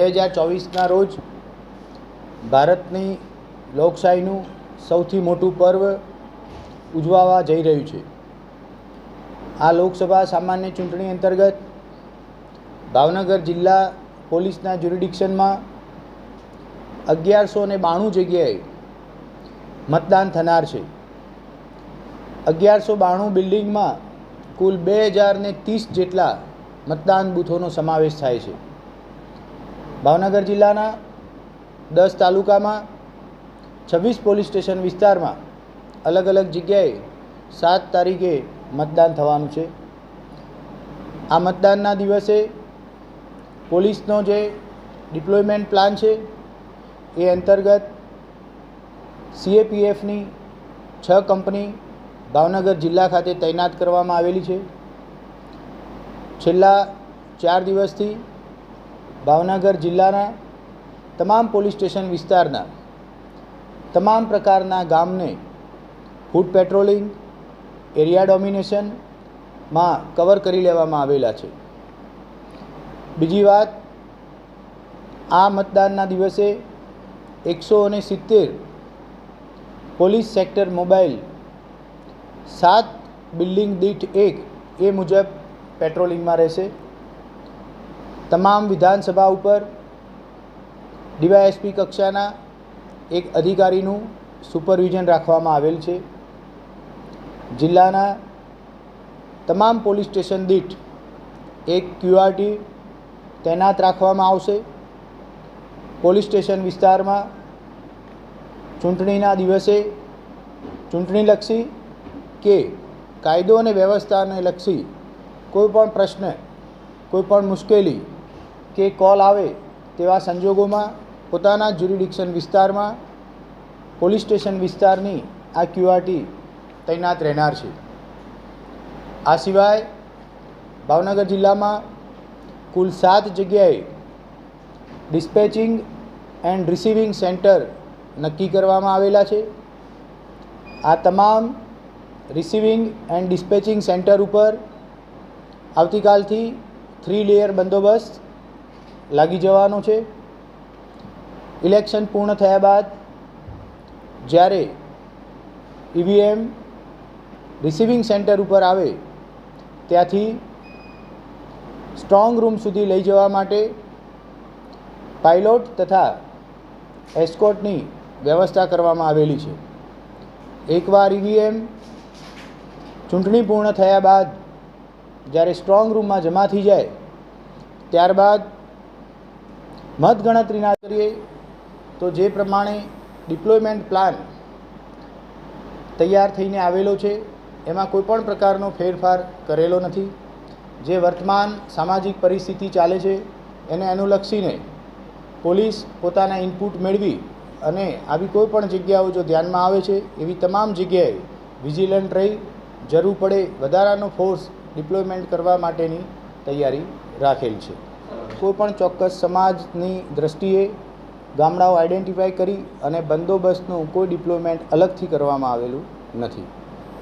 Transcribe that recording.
હજાર ચોવીસના રોજ ભારતની લોકશાહીનું સૌથી મોટું પર્વ ઉજવાવા જઈ રહ્યું છે. આ લોકસભા સામાન્ય ચૂંટણી અંતર્ગત ભાવનગર જિલ્લા પોલીસના જ્યુરિડિક્શનમાં અગિયારસો ને બાણું જગ્યાએ મતદાન થનાર છે. અગિયારસો બાણું બિલ્ડિંગમાં કુલ બે હજાર ત્રીસ જેટલા મતદાન બૂથોનો સમાવેશ થાય છે. ભાવનગર જિલ્લાના દસ તાલુકામાં, છવ્વીસ પોલીસ સ્ટેશન વિસ્તારમાં અલગ અલગ જગ્યાએ સાત તારીખે મતદાન થવાનું છે. આ મતદાનના દિવસે પોલીસનો જે ડિપ્લોયમેન્ટ પ્લાન છે એ અંતર્ગત સીએપીએફની છ કંપની ભાવનગર જિલ્લા ખાતે તૈનાત કરવામાં આવેલી છે. છેલ્લા ચાર દિવસથી ભાવનગર જિલ્લાના તમામ પોલીસ સ્ટેશન વિસ્તારના તમામ પ્રકારના ગામને ફૂડ પેટ્રોલિંગ, એરિયા ડોમિનેશનમાં કવર કરી લેવામાં આવેલા છે. બીજી વાત, આ મતદાનના દિવસે એકસો અને સિત્તેર પોલીસ સેક્ટર મોબાઈલ સાત બિલ્ડિંગ દીઠ એક એ મુજબ પેટ્રોલિંગમાં રહેશે. તમામ વિધાનસભા ઉપર ડીવાયએસપી કક્ષાના એક અધિકારીનું સુપરવિઝન રાખવામાં આવેલ છે. જિલ્લાના તમામ પોલીસ સ્ટેશન દીઠ એક ક્યુઆરટી તૈનાત રાખવામાં આવશે. પોલીસ સ્ટેશન વિસ્તારમાં ચૂંટણીના દિવસે ચૂંટણીલક્ષી કે કાયદો અને વ્યવસ્થાને લક્ષી કોઈ પણ પ્રશ્ન કોઈપણ મુશ્કેલી કે કોલ આવે તેવા સંજોગોમાં પોતાના જ્યુરિડિક્શન વિસ્તારમાં, પોલીસ સ્ટેશન વિસ્તારની આ ક્યુઆરટી તૈનાત રહેનાર છે. આ સિવાય ભાવનગર જિલ્લામાં કુલ સાત જગ્યાએ ડિસ્પેચિંગ એન્ડ રિસીવિંગ સેન્ટર નક્કી કરવામાં આવેલા છે. આ તમામ રિસીવિંગ એન્ડ ડિસ્પેચિંગ સેન્ટર ઉપર આવતીકાલથી થ્રી લેયર બંદોબસ્ત લાગી જવાનો છે. ઇલેક્શન પૂર્ણ થયા બાદ જ્યારે ઈવીએમ રિસીવિંગ સેન્ટર ઉપર આવે, ત્યાંથી સ્ટ્રોંગ રૂમ સુધી લઈ જવા માટે પાઇલોટ તથા એસ્કોટની વ્યવસ્થા કરવામાં આવેલી છે. એકવાર ઈવીએમ ચૂંટણી પૂર્ણ થયા બાદ જ્યારે સ્ટ્રોંગ રૂમમાં જમા થઈ જાય, ત્યારબાદ મતગણતરીના કરીએ, તો જે પ્રમાણે ડિપ્લોયમેન્ટ પ્લાન તૈયાર થઈને આવેલો છે, એમાં કોઈપણ પ્રકારનો ફેરફાર કરેલો નથી. જે વર્તમાન સામાજિક પરિસ્થિતિ ચાલે છે, એને અનુલક્ષીને પોલીસ પોતાના ઇનપુટ મેળવી અને આવી કોઈ પણ જગ્યાઓ જો ધ્યાનમાં આવે છે, એવી તમામ જગ્યાએ વિજિલન્ટ રહી, જરૂર પડે વધારાનો ફોર્સ ડિપ્લોયમેન્ટ કરવા માટેની તૈયારી રાખેલ છે. કોઈ પણ ચોક્કસ સમાજની દ્રષ્ટિએ ગામડાઓ આઈડેન્ટિફાય કરી અને બંદોબસ્તનું કોઈ ડિપ્લોયમેન્ટ અલગથી કરવામાં આવેલું નથી.